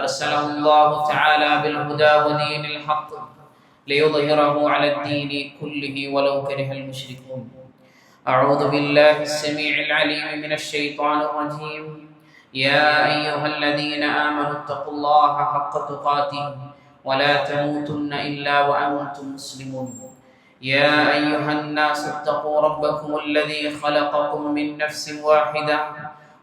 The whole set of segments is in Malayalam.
أرسله الله تعالى بالهدى ودين الحق ليظهره على الدين كله ولو كره المشركون. أعوذ بالله السميع العليم من الشيطان الرجيم. يا أيها الذين آمنوا اتقوا الله حق تقاته ولا تموتن إلا وأنتم مسلمون. يا أيها الناس اتقوا ربكم الذي خلقكم من نفس واحدة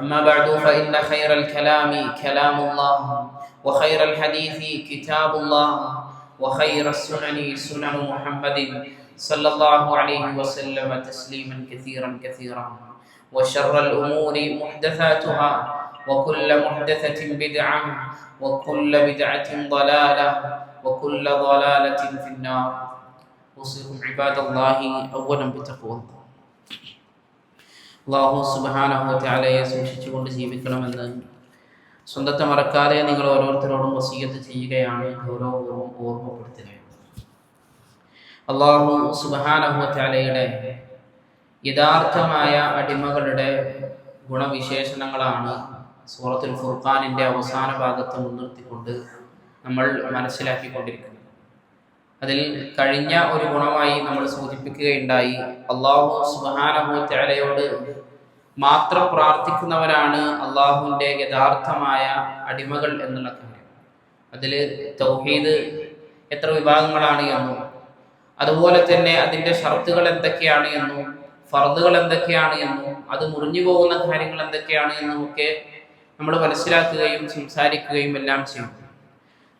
أما بعد فإن خير الكلام كلام الله وخير الحديث كتاب الله وخير السنن سنن محمد صلى الله عليه وسلم تسليما كثيرا كثيرا. وشر الأمور محدثاتها وكل محدثة بدعة وكل بدعة ضلالة وكل ضلالة في النار. أوصيكم عباد الله أولا بتقوى الله. അള്ളാഹു സുബാനഹുറ്റാലയെ സൂക്ഷിച്ചുകൊണ്ട് ജീവിക്കണമെന്ന് സ്വന്തത്തെ മറക്കാതെ നിങ്ങൾ ഓരോരുത്തരോടും വസീയത്ത് ചെയ്യുകയാണ് ഗൗരവപൂർവം ഓർമ്മപ്പെടുത്തുക അള്ളാഹു സുബാനഹുറ്റാലയുടെ യഥാർത്ഥമായ അടിമകളുടെ ഗുണവിശേഷണങ്ങളാണ് സൂറത്തുൽ ഫുർഖാനിന്റെ അവസാന ഭാഗത്ത് മുൻനിർത്തിക്കൊണ്ട് നമ്മൾ മനസ്സിലാക്കിക്കൊണ്ടിരിക്കുന്നത്. അതിൽ കഴിഞ്ഞ ഒരു ഗുണമായി നമ്മൾ സൂചിപ്പിക്കുകയുണ്ടായി. അള്ളാഹു സുബാനഹുത്തലയോട് മാത്രം പ്രാർത്ഥിക്കുന്നവരാണ് അള്ളാഹുവിന്റെ യഥാർത്ഥമായ അടിമകൾ എന്നുള്ള കാര്യം. അതിൽ തൗഹീദ് എത്ര വിഭാഗങ്ങളാണ് എന്നും അതുപോലെ തന്നെ അതിന്റെ ഷർത്തുകൾ എന്തൊക്കെയാണ് എന്നും ഫർദുകൾ എന്തൊക്കെയാണ് എന്നും അത് മുറിഞ്ഞു പോകുന്ന കാര്യങ്ങൾ എന്തൊക്കെയാണ് എന്നും ഒക്കെ നമ്മൾ മനസ്സിലാക്കുകയും സംസാരിക്കുകയും എല്ലാം ചെയ്യും.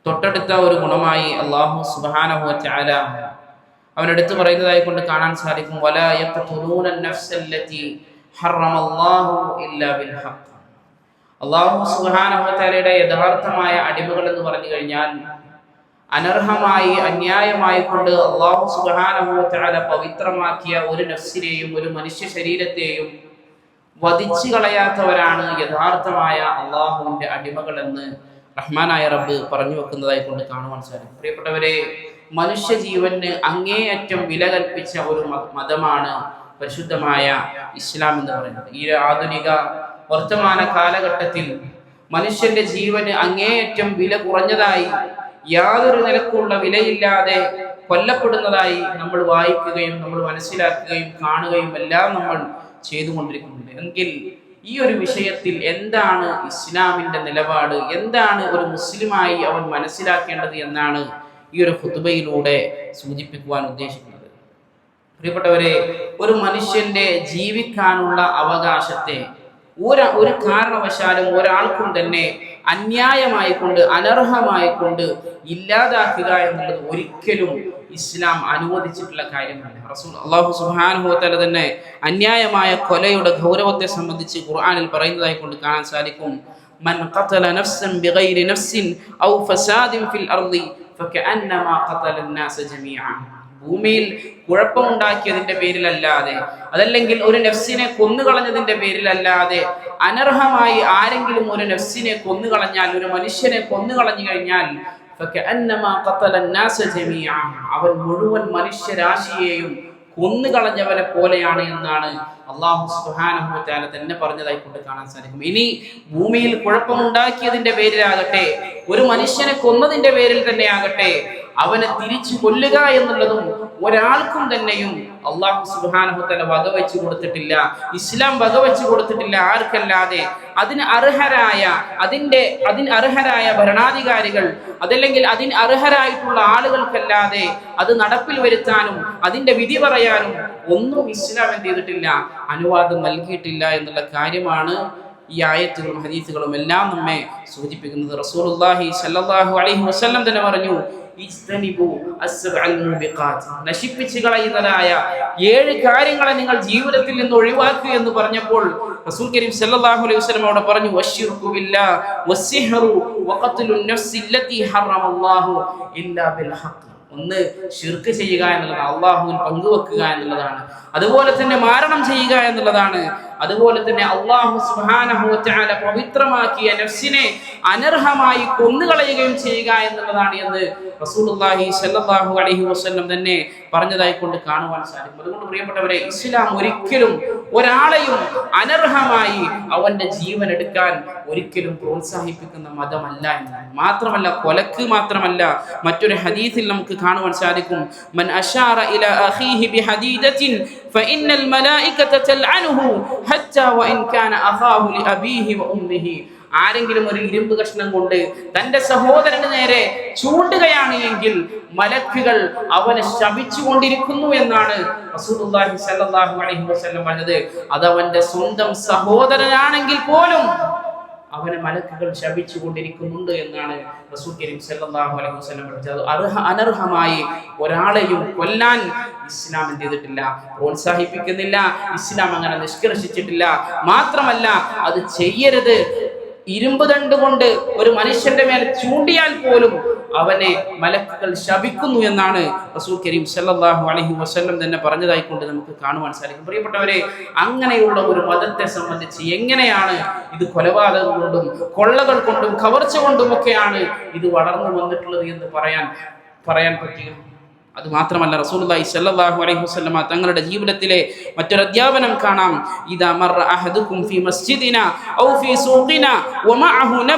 തൊട്ടടുത്ത ഒരു ഗുണമായി അള്ളാഹു സുബാനഹു ചാല എടുത്തു പറയുന്നതായി കൊണ്ട് കാണാൻ സാധിക്കും അള്ളാഹു സുബാനഹുത്താലയുടെ യഥാർത്ഥമായ അടിമകൾ എന്ന് പറഞ്ഞു കഴിഞ്ഞാൽ അനർഹമായി അന്യായമായി കൊണ്ട് അള്ളാഹു സുബാനഹുത്താല പവിത്രമാക്കിയ ഒരു നഫ്സിനെയും ഒരു മനുഷ്യ ശരീരത്തെയും വധിച്ചു കളയാത്തവരാണ് യഥാർത്ഥമായ അള്ളാഹുവിന്റെ അടിമകൾ എന്ന് റഹ്മാനായ റബ്ബ് പറഞ്ഞു വെക്കുന്നതായി കൊണ്ട് കാണുവാൻ സാധിക്കും. പ്രിയപ്പെട്ടവരെ മനുഷ്യ ജീവന് അങ്ങേയറ്റം വില കൽപ്പിച്ച ഒരു മതമാണ് പരിശുദ്ധമായ ഇസ്ലാം എന്ന് പറയുന്നത്. ഈ ആധുനിക വർത്തമാന കാലഘട്ടത്തിൽ മനുഷ്യന്റെ ജീവന് അങ്ങേയറ്റം വില കുറഞ്ഞതായി യാതൊരു നിലക്കുള്ള വിലയില്ലാതെ കൊല്ലപ്പെടുന്നതായി നമ്മൾ വായിക്കുകയും നമ്മൾ മനസ്സിലാക്കുകയും കാണുകയും എല്ലാം നമ്മൾ ചെയ്തുകൊണ്ടിരിക്കുന്നുണ്ട്. എങ്കിൽ ഈ ഒരു വിഷയത്തിൽ എന്താണ് ഇസ്ലാമിന്റെ നിലപാട്? എന്താണ് ഒരു മുസ്ലിമായി അവൻ മനസ്സിലാക്കേണ്ടത് എന്നാണ് ഈ ഒരു ഹുതുബയിലൂടെ സൂചിപ്പിക്കുവാൻ ഉദ്ദേശിക്കുന്നത്. പ്രിയപ്പെട്ടവരെ ഒരു മനുഷ്യന്റെ ജീവിക്കാനുള്ള അവകാശത്തെ ഒരു ഒരു കാരണവശാലും ഒരാൾക്കും തന്നെ അന്യായമായി കൊണ്ട് കൊണ്ട് ഇല്ലാതാക്കുക എന്നുള്ളത് ഒരിക്കലും ഇസ്ലാം അനുവദിച്ചിട്ടുള്ള കാര്യമല്ല റസൂൽ അള്ളാഹു സുഹാനുഭവത്തല തന്നെ അന്യായമായ കൊലയുടെ ഗൗരവത്തെ സംബന്ധിച്ച് ഖുർആനിൽ പറയുന്നതായി കൊണ്ട് കാണാൻ സാധിക്കും മൻ ഖതല നഫ്സൻ ബിഗൈരി നഫ്സിൻ ഔ ഫസാദിൻ ഫിൽ അർളി ഫകഅന്നമാ ഖതല الناس ജമീഅ ഭൂമിയിൽ കുഴപ്പമുണ്ടാക്കിയതിന്റെ പേരിലല്ലാതെ അതല്ലെങ്കിൽ ഒരു നഫ്സിനെ കൊന്നുകളഞ്ഞതിന്റെ പേരിലല്ലാതെ അനർഹമായി ആരെങ്കിലും ഒരു നഫ്സിനെ കൊന്നുകളഞ്ഞാൽ ഒരു മനുഷ്യനെ കൊന്നുകളഞ്ഞു കഴിഞ്ഞാൽ അവൻ മുഴുവൻ മനുഷ്യരാശിയെയും കൊന്നുകളഞ്ഞവനെ പോലെയാണ് എന്നാണ് അള്ളാഹു സുഹാനഹുറ്റാല തന്നെ പറഞ്ഞതായി കൊണ്ട് കാണാൻ സാധിക്കും. ഇനി ഭൂമിയിൽ കുഴപ്പമുണ്ടാക്കിയതിന്റെ പേരിലാകട്ടെ ഒരു മനുഷ്യനെ കൊന്നതിന്റെ പേരിൽ തന്നെ ആകട്ടെ അവനെ തിരിച്ചു കൊല്ലുക എന്നുള്ളതും ഒരാൾക്കും തന്നെയും അള്ളാഹു സുബാനഹുത്തല വകവെച്ചു കൊടുത്തിട്ടില്ല. ഇസ്ലാം വകവെച്ചു കൊടുത്തിട്ടില്ല ആർക്കല്ലാതെ. അതിന് അർഹരായ അതിന്റെ അതിന് അർഹരായ ഭരണാധികാരികൾ അതല്ലെങ്കിൽ അതിന് അർഹരായിട്ടുള്ള ആളുകൾക്കല്ലാതെ അത് നടപ്പിൽ വരുത്താനും അതിന്റെ വിധി പറയാനും ഒന്നും ഇസ്ലാം എന്ത് ചെയ്തിട്ടില്ല അനുവാദം നൽകിയിട്ടില്ല എന്നുള്ള കാര്യമാണ് ഈ ആയത്തുകളും ഹദീസുകളും എല്ലാം നമ്മെ സൂചിപ്പിക്കുന്നത്. റസൂലുള്ളാഹി സല്ലാഹു അലൈഹി വസല്ലം തന്നെ പറഞ്ഞു നശിപ്പിച്ചു കളയുന്നതായ ഏഴ് കാര്യങ്ങളെ നിങ്ങൾ ജീവിതത്തിൽ നിന്ന് ഒഴിവാക്കുക എന്ന് പറഞ്ഞപ്പോൾ റസൂൽ കരീം സല്ലല്ലാഹു അലൈഹി വസല്ലം അവിടെ പറഞ്ഞു ഹറമല്ലാഹു ഇല്ലാ ബിൽ ഹഖ് ഒന്ന് ഷിർക്ക് ചെയ്യുക എന്നുള്ളതാണ്. അള്ളാഹുവിൽ പങ്കുവെക്കുക എന്നുള്ളതാണ്. അതുപോലെ തന്നെ മാരണം ചെയ്യുക എന്നുള്ളതാണ്. അതുപോലെ തന്നെ അള്ളാഹു സുഹാനഹുല പവിത്രമാക്കിയ നഫ്സിനെ അനർഹമായി കൊന്നുകളയുകയും ചെയ്യുക എന്നുള്ളതാണ് എന്ന് റസൂലുള്ളാഹി സല്ലാഹു അലൈഹി വസല്ലം തന്നെ പറഞ്ഞതായി കൊണ്ട് കാണുവാൻ സാധിക്കും. അതുകൊണ്ട് പ്രിയപ്പെട്ടവരെ ഇസ്ലാം ഒരിക്കലും ഒരാളെയും അനർഹമായി അവന്റെ ജീവൻ എടുക്കാൻ ഒരിക്കലും പ്രോത്സാഹിപ്പിക്കുന്ന മതമല്ല എന്നാണ്. മാത്രമല്ല കൊലക്ക് മാത്രമല്ല മറ്റൊരു ഹദീസിൽ നമുക്ക് കാണുവാൻ സാധിക്കും. മൻ അഖീഹി فإن الملائكة تلعنه حتى وإن كان أخاه لأبيه وأمه ആരെങ്കിലും ഒരു ഇരുമ്പ് കഷ്ണം കൊണ്ട് തന്റെ സഹോദരന് നേരെ ചൂണ്ടുകയാണ് എങ്കിൽ മലക്കുകൾ അവനെ ശപിച്ചു കൊണ്ടിരിക്കുന്നു എന്നാണ് റസൂലുള്ളാഹി സ്വല്ലല്ലാഹു അലൈഹി വസല്ലം പറഞ്ഞത് അത് അവന്റെ സ്വന്തം സഹോദരനാണെങ്കിൽ പോലും അവനെ മലക്കുകൾ ശപിച്ചു കൊണ്ടിരിക്കുന്നുണ്ട് എന്നാണ് റസൂൽ കരീം സല്ലല്ലാഹു അലൈഹി വസല്ലം പഠിച്ചത് അർഹ അനർഹമായി ഒരാളെയും കൊല്ലാൻ ഇസ്ലാം എന്ത് ചെയ്തിട്ടില്ല പ്രോത്സാഹിപ്പിക്കുന്നില്ല ഇസ്ലാം അങ്ങനെ നിഷ്കർഷിച്ചിട്ടില്ല. മാത്രമല്ല അത് ചെയ്യരുത്. ഇരുമ്പ് ദണ്ട് കൊണ്ട് ഒരു മനുഷ്യന്റെ മേൽ ചൂണ്ടിയാൽ പോലും അവനെ മലക്കുകൾ ശപിക്കുന്നു എന്നാണ് റസൂൽ കരീം സല്ലാഹു അലഹി വസല്ലം തന്നെ പറഞ്ഞതായിക്കൊണ്ട് നമുക്ക് കാണുവാൻ സാധിക്കും. പ്രിയപ്പെട്ടവരെ അങ്ങനെയുള്ള ഒരു മതത്തെ സംബന്ധിച്ച് എങ്ങനെയാണ് ഇത് കൊലപാതകം കൊണ്ടും കൊള്ളകൾ കൊണ്ടും കവർച്ച കൊണ്ടും ഒക്കെയാണ് ഇത് വളർന്നു വന്നിട്ടുള്ളത് എന്ന് പറയാൻ പറയാൻ പറ്റുക? അത് മാത്രമല്ല റസൂലുള്ളാഹി സ്വല്ലല്ലാഹു അലൈഹി വസല്ലമ തങ്ങളുടെ ജീവിതത്തിലെ മറ്റൊരു അധ്യാപനം കാണാം. ഇദാ മറ ഫീ മസ്ജിദിന ഔ സൂഖിന വമഅഹു അലാ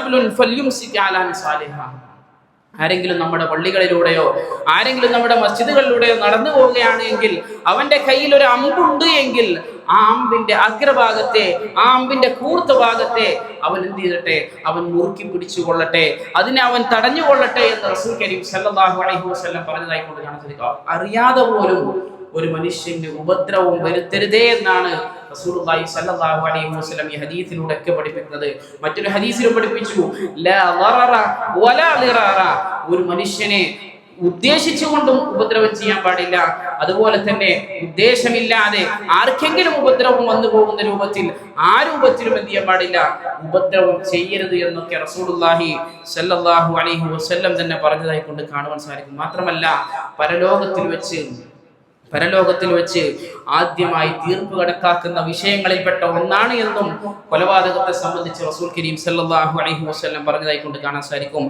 ആരെങ്കിലും നമ്മുടെ പള്ളികളിലൂടെയോ ആരെങ്കിലും നമ്മുടെ മസ്ജിദുകളിലൂടെയോ നടന്നു പോവുകയാണ് എങ്കിൽ അവന്റെ കയ്യിൽ ഒരു അമ്പുണ്ട് എങ്കിൽ ആ അമ്പിന്റെ അഗ്രഭാഗത്തെ ആ അമ്പിന്റെ കൂർത്ത ഭാഗത്തെ അവൻ എന്ത് ചെയ്തട്ടെ അവൻ മുറുക്കി പിടിച്ചു കൊള്ളട്ടെ. അതിനെ അവൻ തടഞ്ഞു കൊള്ളട്ടെ എന്ന് റസൂൽ കരീം സല്ലാഹു അലൈഹി വസ്ലം പറഞ്ഞതായിക്കൊണ്ട് കാണുന്നത് അറിയാതെ പോലും ഒരു മനുഷ്യന് ഉപദ്രവവും വരുത്തരുതേ എന്നാണ് റസൂലുള്ളാഹി സ്വല്ലല്ലാഹു അലൈഹി വസല്ലം ഈ ഹദീസിലൂടെ ഒക്കെ പഠിപ്പിക്കുന്നത്. മറ്റൊരു ഹദീസിലും പഠിപ്പിച്ചു ഒരു മനുഷ്യനെ ഉദ്ദേശിച്ചുകൊണ്ടും ഉപദ്രവം ചെയ്യാൻ പാടില്ല. അതുപോലെ തന്നെ ഉദ്ദേശമില്ലാതെ ആർക്കെങ്കിലും ഉപദ്രവം വന്നു പോകുന്ന രൂപത്തിൽ ആ രൂപത്തിലും എന്ത് ചെയ്യാൻ പാടില്ല? ഉപദ്രവം ചെയ്യരുത് എന്നൊക്കെ റസൂലുള്ളാഹി സല്ലല്ലാഹു അലൈഹി വസല്ലം തന്നെ പറഞ്ഞതായി കൊണ്ട് കാണുവാൻ സാധിക്കും. മാത്രമല്ല പരലോകത്തിൽ വെച്ച് പരലോകത്തിൽ വെച്ച് ആദ്യമായി തീർപ്പ് കണക്കാക്കുന്ന വിഷയങ്ങളിൽപ്പെട്ട ഒന്നാണ് എന്നും കൊലപാതകത്തെ സംബന്ധിച്ച് റസൂൽ കരീം സല്ലല്ലാഹു അലൈഹി വസല്ലം പറഞ്ഞതായി കൊണ്ട് കാണാൻ സാധിക്കും.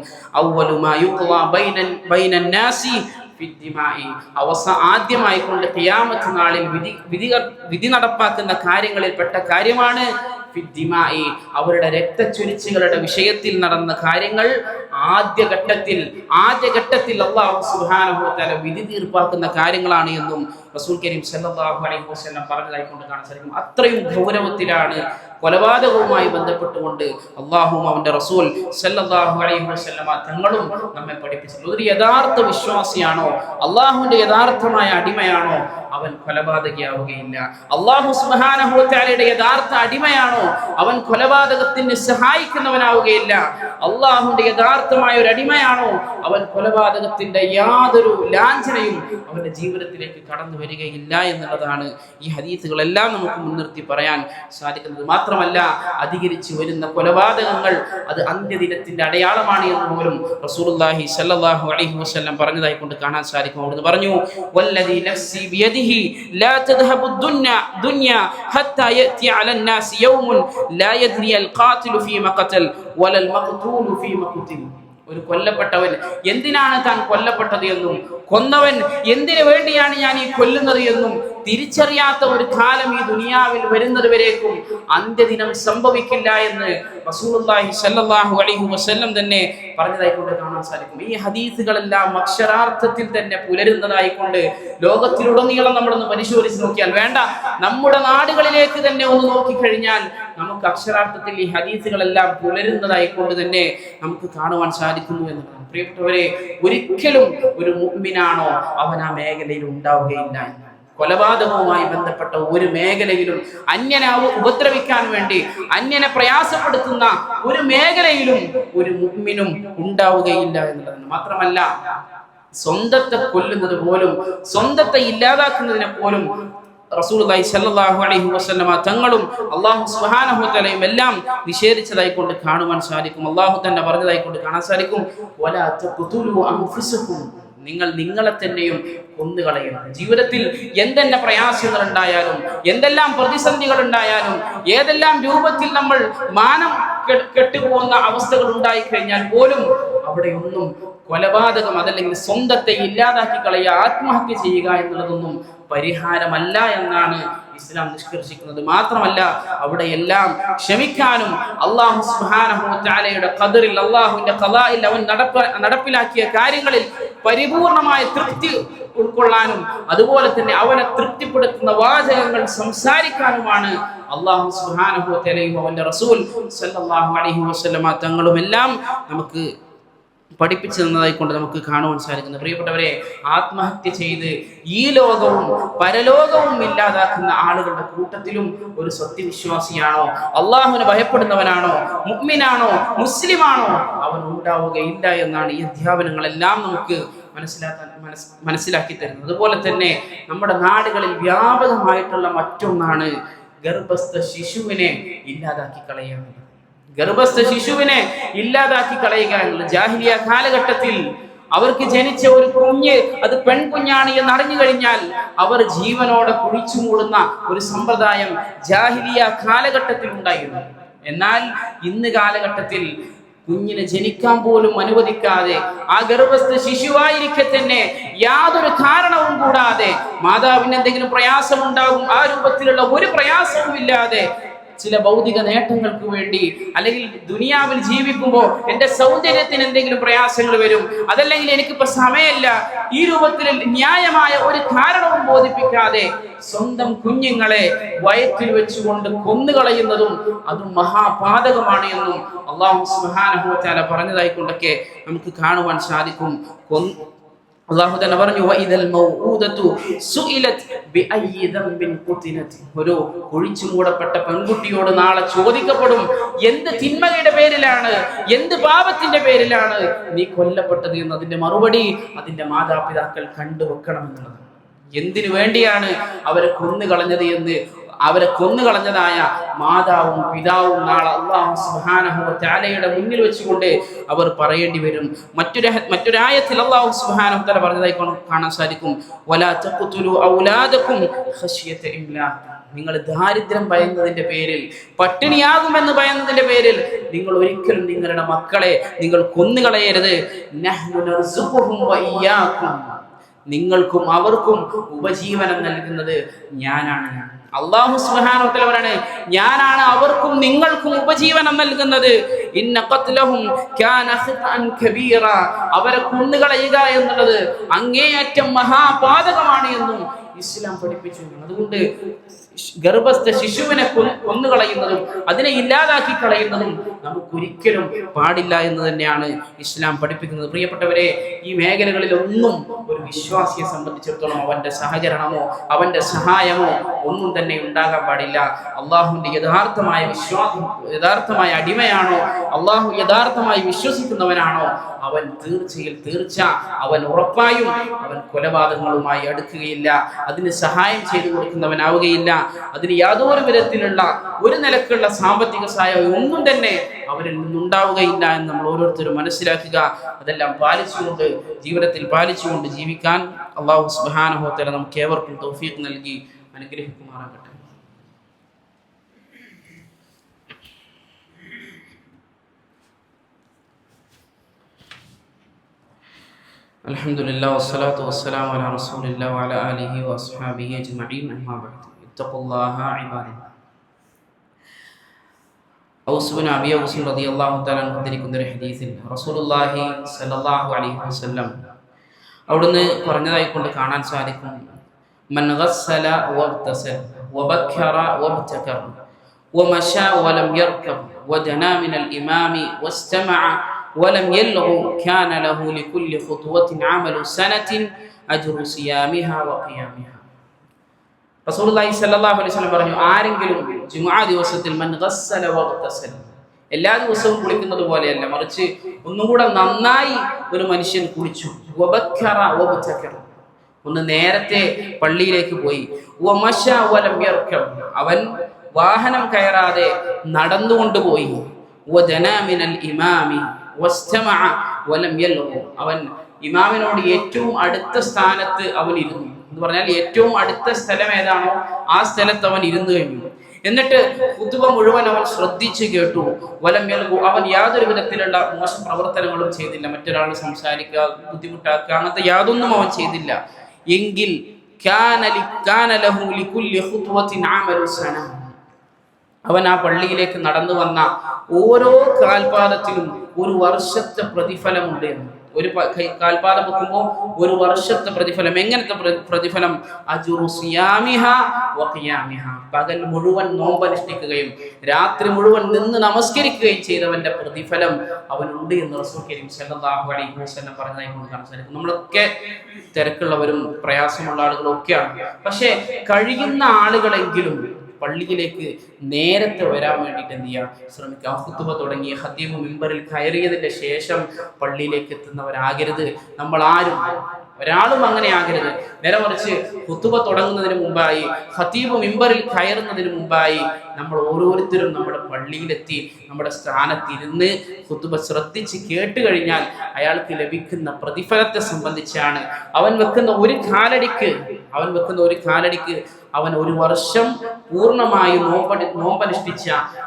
അവസ ആദ്യമായി കൊണ്ട് ഖിയാമത്ത് നാളിൽ വിധി വിധി വിധി നടപ്പാക്കുന്ന കാര്യങ്ങളിൽപ്പെട്ട കാര്യമാണ് ഫിദ്ദിമായി അവരുടെ രക്തച്ചൊരിച്ചുകളുടെ വിഷയത്തിൽ നടന്ന കാര്യങ്ങൾ ആദ്യഘട്ടത്തിൽ ആദ്യഘട്ടത്തിൽ അള്ളാഹു സുബ്ഹാനഹു വതആല വിധി തീർപ്പാക്കുന്ന കാര്യങ്ങളാണ് എന്നും റസൂൽ കരീം സല്ലാഹു അലൈഹി വസ്ലം പറഞ്ഞതായിക്കൊണ്ട് കാണാൻ സാധിക്കും. അത്രയും ഗൗരവത്തിലാണ് കൊലപാതകവുമായി ബന്ധപ്പെട്ടുകൊണ്ട് അള്ളാഹുവും അവന്റെ റസൂൽ അലൈഹി തങ്ങളും നമ്മെ പഠിപ്പിച്ചിട്ടുള്ളത് ഒരു യഥാർത്ഥ വിശ്വാസിയാണോ? അള്ളാഹുവിന്റെ യഥാർത്ഥമായ അടിമയാണോ? അവൻ കൊലപാതകയാവുകയില്ല. അള്ളാഹു സുബ്ഹാനഹു വതആലയുടെ യഥാർത്ഥ അടിമയാണോ? അവൻ കൊലപാതകത്തിന് സഹായിക്കുന്നവനാവുകയില്ല. അള്ളാഹുവിന്റെ യഥാർത്ഥമായ ഒരു അടിമയാണോ? അവൻ കൊലപാതകത്തിന്റെ യാതൊരു ലാഞ്ചനയും അവന്റെ ജീവിതത്തിലേക്ക് കടന്നു വരികയില്ല എന്നുള്ളതാണ് ഈ ഹദീസുകളെല്ലാം നമുക്ക് മുൻനിർത്തി പറയാൻ സാധിക്കുന്നത്. മാത്രമല്ല അധികരിച്ചു വരുന്ന കൊലപാതകങ്ങൾ അത് അന്ത്യദിനത്തിന്റെ അടയാളമാണ് എന്ന് പോലും റസൂലുള്ളാഹി സല്ലല്ലാഹു അലൈഹി വസല്ലം പറഞ്ഞതായി കൊണ്ട് കാണാൻ സാധിക്കും അവിടുന്ന് പറഞ്ഞു വല്ലദി നഫ്സി ബിയദിഹി ലാ തദ്ഹബു ദുന്യ ദുന്യ ഹത്താ യഅതി അല الناس يوم لا يدري القاتل فيما قتل ولا المقتول فيما قتل ഒരു കൊല്ലപ്പെട്ടവൻ. എന്തിനാണ് താൻ കൊല്ലപ്പെട്ടത് എന്നും? കൊന്നവൻ എന്തിനു വേണ്ടിയാണ് ഞാൻ ഈ കൊല്ലുന്നത് എന്നും? തിരിച്ചറിയാത്ത ഒരു കാലം ഈ ദുനിയാവിൽ വരുന്നത് വരേക്കും അന്ത്യദിനം സംഭവിക്കില്ല എന്ന് റസൂലുള്ളാഹി സ്വല്ലല്ലാഹു അലൈഹി വസല്ലം തന്നെ പറഞ്ഞതായിക്കൊണ്ട് കാണാൻ സാധിക്കും. ഈ ഹദീസുകളെല്ലാം അക്ഷരാർത്ഥത്തിൽ തന്നെ പുലരുന്നതായിക്കൊണ്ട് ലോകത്തിലുടനീളം നമ്മളൊന്ന് പരിശോധിച്ച് നോക്കിയാൽ വേണ്ട. നമ്മുടെ നാടുകളിലേക്ക് തന്നെ ഒന്ന് നോക്കിക്കഴിഞ്ഞാൽ നമുക്ക് അക്ഷരാർത്ഥത്തിൽ ഈ ഹദീസുകളെല്ലാം പുലരുന്നതായിക്കൊണ്ട് തന്നെ നമുക്ക് കാണുവാൻ സാധിക്കുന്നു എന്നതാണ് പ്രിയപ്പെട്ടവരെ ഒരിക്കലും ഒരു മുഅ്മിനാണോ അവൻ ആ മേഖലയിൽ ഉണ്ടാവുകയില്ല. കൊലപാതകവുമായി ബന്ധപ്പെട്ട ഒരു മേഖലയിലും അന്യനെ ഉപദ്രവിക്കാൻ വേണ്ടി അന്യനെ പ്രയാസപ്പെടുത്തുന്ന ഒരു മേഖലയിലും ഒരു മുഅ്മിനും ഉണ്ടാവുകയില്ല എന്നുള്ളതാണ് മാത്രമല്ല സ്വന്തത്തെ കൊല്ലുന്നത് പോലും സ്വന്തത്തെ ഇല്ലാതാക്കുന്നതിനെ പോലും റസൂലുള്ളാഹി സ്വല്ലല്ലാഹു അലൈഹി വസല്ലമ തങ്ങളും അല്ലാഹു സുബ്ഹാനഹു വതആലയും എല്ലാം നിഷേധിച്ചതായി കൊണ്ട് കാണുവാൻ സാധിക്കും. അല്ലാഹു തന്നെ പറഞ്ഞതായി കൊണ്ട് കാണാൻ സാധിക്കും. നിങ്ങൾ നിങ്ങളെ തന്നെയും കൊന്നുകളയണം ജീവിതത്തിൽ എന്തെന്നെ പ്രയാസങ്ങൾ ഉണ്ടായാലും എന്തെല്ലാം പ്രതിസന്ധികൾ ഉണ്ടായാലും ഏതെല്ലാം രൂപത്തിൽ നമ്മൾ മാനം കെട്ടുപോകുന്ന അവസ്ഥകൾ ഉണ്ടായി കഴിഞ്ഞാൽ പോലും അവിടെയൊന്നും കൊലപാതകം അതല്ലെങ്കിൽ സ്വന്തത്തെ ഇല്ലാതാക്കി കളയുക ആത്മഹത്യ ചെയ്യുക എന്നുള്ളതൊന്നും പരിഹാരമല്ല എന്നാണ് ഇസ്ലാം നിഷ്കർഷിക്കുന്നത്. മാത്രമല്ല അവിടെ എല്ലാം ക്ഷമിക്കാനും അള്ളാഹു സുബ്ഹാനഹു കതിറിൽ അള്ളാഹുവിന്റെ കഥയിൽ അവൻ നടപ്പ നടപ്പിലാക്കിയ കാര്യങ്ങളിൽ പരിപൂർണമായ തൃപ്തി ഉൾക്കൊള്ളാനും അതുപോലെ തന്നെ അവനെ തൃപ്തിപ്പെടുത്തുന്ന വാചകങ്ങൾ സംസാരിക്കാനുമാണ് അള്ളാഹു സുബ്ഹാനഹു വതആലയും അവന്റെ റസൂൽ അലഹി വസ്ലമ വസല്ലമ തങ്ങളുമെല്ലാം നമുക്ക് പഠിപ്പിച്ചു തന്നതായി കൊണ്ട് നമുക്ക് കാണുവാൻ സാധിക്കുന്നു. പ്രിയപ്പെട്ടവരെ ആത്മഹത്യ ചെയ്ത് ഈ ലോകവും പരലോകവും ഇല്ലാതാക്കുന്ന ആളുകളുടെ കൂട്ടത്തിലും ഒരു സത്യവിശ്വാസിയാണോ? അള്ളാഹുവിനെ ഭയപ്പെടുന്നവനാണോ? മുഗ്മിനാണോ മുസ്ലിമാണോ? അവൻ ഉണ്ടാവുകയില്ല എന്നാണ് ഈ അധ്യാപനങ്ങളെല്ലാം നമുക്ക് മനസ്സിലാക്കാൻ മനസ് മനസ്സിലാക്കി തരുന്നത്. അതുപോലെ തന്നെ നമ്മുടെ നാടുകളിൽ വ്യാപകമായിട്ടുള്ള മറ്റൊന്നാണ് ഗർഭസ്ഥ ശിശുവിനെ ഇല്ലാതാക്കി കളയുക എന്നുള്ളത്. ഗർഭസ്ഥ ശിശുവിനെ ഇല്ലാതാക്കി കളയുക എന്നുള്ള ജാഹിലിയ കാലഘട്ടത്തിൽ അവർക്ക് ജനിച്ച ഒരു കുഞ്ഞ് അത് പെൺകുഞ്ഞാണ് എന്ന് അറിഞ്ഞു കഴിഞ്ഞാൽ അവർ ജീവനോടെ കുഴിച്ചു മൂടുന്ന ഒരു സമ്പ്രദായം ജാഹിലിയ കാലഘട്ടത്തിൽ ഉണ്ടായിരുന്നു. എന്നാൽ ഇന്ന് കാലഘട്ടത്തിൽ കുഞ്ഞിനെ ജനിക്കാൻ പോലും അനുവദിക്കാതെ ആ ഗർഭസ്ഥ ശിശുവായിരിക്കെ തന്നെ യാതൊരു കാരണവും കൂടാതെ മാതാവിന് എന്തെങ്കിലും പ്രയാസമുണ്ടാകും ആ രൂപത്തിലുള്ള ഒരു പ്രയാസവും ഇല്ലാതെ ചില ഭൗതിക നേട്ടങ്ങൾക്ക് വേണ്ടി അല്ലെങ്കിൽ ദുനിയാവിൽ ജീവിക്കുമ്പോൾ എന്റെ സൗന്ദര്യത്തിന് എന്തെങ്കിലും പ്രയാസങ്ങൾ വരും. അതല്ലെങ്കിൽ എനിക്കിപ്പോൾ സമയമില്ല. ഈ രൂപത്തിൽ ന്യായമായ ഒരു കാരണവും ബോധിപ്പിക്കാതെ സ്വന്തം കുഞ്ഞുങ്ങളെ വയറ്റിൽ വെച്ചുകൊണ്ട് കൊന്നുകളയുന്നതും അതും മഹാപാതകമാണ് എന്നും അള്ളാഹു സുബ്ഹാനഹു വതആല പറഞ്ഞതായിക്കൊണ്ടൊക്കെ നമുക്ക് കാണുവാൻ സാധിക്കും. അള്ളാഹു തന്നെ പറഞ്ഞു. ഒരു ഒഴിച്ചു മൂടപ്പെട്ട പെൺകുട്ടിയോട് നാളെ ചോദിക്കപ്പെടും എന്ത് തിന്മയുടെ പേരിലാണ് എന്ത് പാപത്തിന്റെ പേരിലാണ് നീ കൊല്ലപ്പെട്ടത് എന്ന് അതിന്റെ മറുപടി അതിന്റെ മാതാപിതാക്കൾ കണ്ടുവെക്കണം എന്നുള്ളത് എന്തിനു വേണ്ടിയാണ് അവരെ കൊന്നുകളഞ്ഞത് എന്ന് അവരെ കൊന്നുകളഞ്ഞതായ മാതാവും പിതാവും നാളെ അള്ളാഹു സുബ്ഹാനഹു വ തആലയുടെ മുന്നിൽ വെച്ചുകൊണ്ട് അവർ പറയേണ്ടി വരും. മറ്റൊരു മറ്റൊരായത്തിൽ അള്ളാഹു സുഹാനഹു തല പറഞ്ഞതായി കാണാൻ- സാധിക്കും. നിങ്ങൾ ദാരിദ്ര്യം ഭയന്നതിന്റെ പേരിൽ പട്ടിണിയാകുമെന്ന് ഭയന്നതിന്റെ പേരിൽ നിങ്ങൾ ഒരിക്കലും നിങ്ങളുടെ മക്കളെ നിങ്ങൾ കൊന്നുകളയരുത് നിങ്ങൾക്കും അവർക്കും ഉപജീവനം നൽകുന്നത് ഞാനാണ്. അള്ളാഹു തആല പറയാണ് ഞാനാണ് അവർക്കും നിങ്ങൾക്കും ഉപജീവനം നൽകുന്നത്. അവരെ കൊന്നുകളയുക എന്നുള്ളത് അങ്ങേയറ്റം മഹാപാതകമാണ് എന്നും ഇസ്ലാം പഠിപ്പിച്ചു. അതുകൊണ്ട് ഗർഭസ്ഥ ശിശുവിനെ കൊന്ന് കൊന്നുകളയുന്നതും അതിനെ ഇല്ലാതാക്കി കളയുന്നതും നമുക്കൊരിക്കലും പാടില്ല എന്ന് തന്നെയാണ് ഇസ്ലാം പഠിപ്പിക്കുന്നത്. പ്രിയപ്പെട്ടവരെ ഈ മേഖലകളിലൊന്നും ഒരു വിശ്വാസിയെ സംബന്ധിച്ചിടത്തോളം അവന്റെ സഹകരണമോ അവന്റെ സഹായമോ ഒന്നും തന്നെ ഉണ്ടാകാൻ പാടില്ല. അള്ളാഹുവിന്റെ യഥാർത്ഥമായ വിശ്വാസം യഥാർത്ഥമായ അടിമയാണോ അള്ളാഹു യഥാർത്ഥമായി വിശ്വസിക്കുന്നവനാണോ അവൻ തീർച്ചയിൽ തീർച്ച അവൻ ഉറപ്പായും അവൻ കൊലപാതകങ്ങളുമായി അടുക്കുകയില്ല അതിന് സഹായം ചെയ്തു കൊടുക്കുന്നവനാവുകയില്ല. അതിന് യാതൊരു വിധത്തിലുള്ള ഒരു നിലക്കുള്ള സാമ്പത്തിക സഹായം ഒന്നും തന്നെ അവരിൽ നിന്നുണ്ടാവുകയില്ല എന്ന് നമ്മൾ ഓരോരുത്തരും മനസ്സിലാക്കുക. അതെല്ലാം പാലിച്ചുകൊണ്ട് ജീവിതത്തിൽ പാലിച്ചുകൊണ്ട് ജീവിക്കാൻ അള്ളാഹു സുബാനഹോത്തല നമുക്ക് ഏവർക്കും തൗഫീഖ് നൽകി അനുഗ്രഹിക്കുമാറാകട്ടെ. അലഹമുല്ല വസ്സലാത്തു വസ്സലാം അല റസൂലില്ല വല അലിഹി വസ്ഹാബിഹി അജ്മഈൻ. അമ്മാ اتقوا الله عباد الله ഔസുബിൻ അബി ഔസും റതി അള്ളാഹു താലാൻ ഉദ്ധരിക്കുന്ന ഒരു ഹദീസിൽ റസൂലുള്ളാഹി സല്ലല്ലാഹു അലൈഹി വസല്ലം അവിടുന്ന് പറഞ്ഞതായി കൊണ്ട് കാണാൻ സാധിക്കും മൻ ഗസ്സല വഗ്തസൽ വബക്കറ വബ്തകർ ومشى ولم يركب ودنا من الإمام واستمع ولم يلغو كان له لكل خطوة عمل سنة أجر صيامها وقيامها സ്വല്ലല്ലാഹു അലൈഹി വസല്ലം പറഞ്ഞു ആരെങ്കിലും ജുമുഅ ദിവസത്തിൽ എല്ലാ ദിവസവും കുളിക്കുന്നത് പോലെയല്ല മറിച്ച് ഒന്നുകൂടെ നന്നായി ഒരു മനുഷ്യൻ കുളിച്ചു. ഒന്ന് നേരത്തെ പള്ളിയിലേക്ക് പോയി. അവൻ വാഹനം കയറാതെ നടന്നുകൊണ്ട് പോയി അവൻ ഇമാമിനോട് ഏറ്റവും അടുത്ത സ്ഥാനത്ത് അവൻ ഇരുന്നു എന്ന് പറഞ്ഞാൽ ഏറ്റവും അടുത്ത സ്ഥലം ഏതാണോ ആ സ്ഥലത്ത് അവൻ ഇരുന്നു കഴിഞ്ഞു. എന്നിട്ട് കുത്തുവ മുഴുവൻ അവൻ ശ്രദ്ധിച്ചു കേട്ടു. വലം അവൻ യാതൊരു വിധത്തിലുള്ള മോശം പ്രവർത്തനങ്ങളും ചെയ്തില്ല. മറ്റൊരാൾ സംസാരിക്കുക ബുദ്ധിമുട്ടാക്കുക അങ്ങനത്തെ യാതൊന്നും അവൻ ചെയ്തില്ല. എങ്കിൽ അവൻ ആ പള്ളിയിലേക്ക് നടന്നു വന്ന ഓരോ കാൽപാദത്തിലും ഒരു വർഷത്തെ പ്രതിഫലമുണ്ട് എന്ന്. ഒരു കാൽപാത പൊക്കുമ്പോൾ ഒരു വർഷത്തെ പ്രതിഫലം. എങ്ങനത്തെ പ്രതിഫലം? അജുറു പകൽ മുഴുവൻ നോമ്പനുഷ്ഠിക്കുകയും രാത്രി മുഴുവൻ നിന്ന് നമസ്കരിക്കുകയും ചെയ്തവന്റെ പ്രതിഫലം അവനുണ്ട് എന്ന് റസൂൽ കരീം സല്ലല്ലാഹു അലൈഹി വസല്ലം പറഞ്ഞതായി കൊണ്ട് കാണാൻ നമ്മളൊക്കെ തിരക്കുള്ളവരും പ്രയാസമുള്ള ആളുകളും ഒക്കെയാണ്. പക്ഷേ കഴിയുന്ന ആളുകളെങ്കിലും പള്ളിയിലേക്ക് നേരത്തെ വരാൻ വേണ്ടിയിട്ട് എന്ത് ചെയ്യുക ശ്രമിക്കുക. ഹുത്തുബ തുടങ്ങിയ ഹത്തീബ് മെമ്പറിൽ കയറിയതിന്റെ ശേഷം പള്ളിയിലേക്ക് എത്തുന്നവരാകരുത്. നമ്മൾ ആരും ഒരാളും അങ്ങനെ ആകരുത്. നേരെ മറിച്ച് കുത്തുവ തുടങ്ങുന്നതിന് മുമ്പായി ഹത്തീബ് മിമ്പറിൽ കയറുന്നതിന് മുമ്പായി നമ്മൾ ഓരോരുത്തരും നമ്മുടെ പള്ളിയിലെത്തി നമ്മുടെ സ്ഥാനത്തിരുന്ന് കുത്തുവ ശ്രദ്ധിച്ച് കേട്ട് കഴിഞ്ഞാൽ അയാൾക്ക് ലഭിക്കുന്ന പ്രതിഫലത്തെ സംബന്ധിച്ചാണ്. അവൻ വെക്കുന്ന ഒരു കാലടിക്ക് അവൻ വെക്കുന്ന ഒരു കാലടിക്ക് അവൻ ഒരു വർഷം പൂർണമായി നോമ്പടി നോമ്പനുഷ്ഠിച്ച.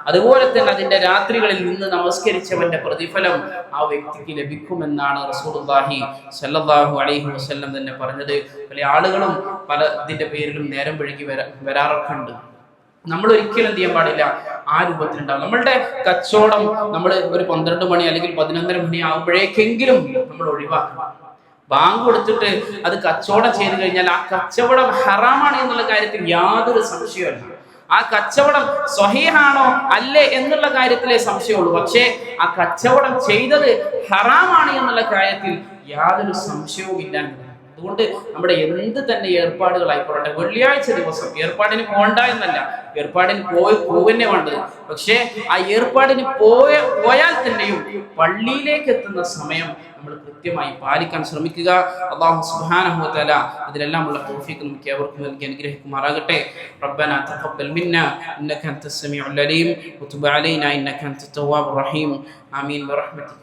അതുപോലെ തന്നെ അതിന്റെ രാത്രികളിൽ നിന്ന് നമസ്കരിച്ചവന്റെ പ്രതിഫലം ആ വ്യക്തിക്ക് ലഭിക്കുമെന്നാണ് റസൂലുള്ളാഹി സല്ലാഹു അലൈഹി വസ്ല്ലം തന്നെ പറഞ്ഞത്. പല ആളുകളും പല ഇതിന്റെ പേരിലും നേരം വഴുകി വരാ വരാറൊക്കെ ഉണ്ട് നമ്മൾ ഒരിക്കലും എന്ത് ചെയ്യാൻ പാടില്ല. ആ രൂപത്തിലുണ്ടാവും. നമ്മളുടെ കച്ചവടം നമ്മൾ ഒരു പന്ത്രണ്ട് മണി അല്ലെങ്കിൽ പതിനൊന്നര മണി ആകുമ്പോഴേക്കെങ്കിലും നമ്മൾ ഒഴിവാക്കണം. ബാങ്ക് കൊടുത്തിട്ട് അത് കച്ചവടം ചെയ്തു കഴിഞ്ഞാൽ ആ കച്ചവടം ഹറാമാണ് എന്നുള്ള കാര്യത്തിൽ യാതൊരു സംശയമല്ല ആ കച്ചവടം സ്വഹീഹാണോ അല്ലേ എന്നുള്ള കാര്യത്തിലേ സംശയമുള്ളൂ പക്ഷേ ആ കച്ചവടം ചെയ്തത് ഹറാമാണ് എന്നുള്ള കാര്യത്തിൽ യാതൊരു സംശയവും എന്നതാണ്. അതുകൊണ്ട് നമ്മുടെ എന്ത് തന്നെ ഏർപ്പാടുകളായിക്കോട്ടെ വെള്ളിയാഴ്ച ദിവസം ഏർപ്പാടിന് പോണ്ട എന്നല്ല ഏർപ്പാടിന് പോയി പോവന്നെ വേണ്ടത് പക്ഷേ ആ ഏർപ്പാടിന് പോയ പോയാൽ തന്നെയും പള്ളിയിലേക്ക് എത്തുന്ന സമയം നമ്മൾ കൃത്യമായി പാലിക്കാൻ ശ്രമിക്കുക അള്ളാഹു സുബ്ഹാനഹു വതആല ഇതിലെല്ലാം ഉള്ള തൗഫീഖ് നമുക്ക് ഏവർക്കും നൽകി അനുഗ്രഹിക്കുമാറാകട്ടെ ربنا تقبل منا انك انت السميع العليم وتب علينا انك انت التواب الرحيم امين برحمتك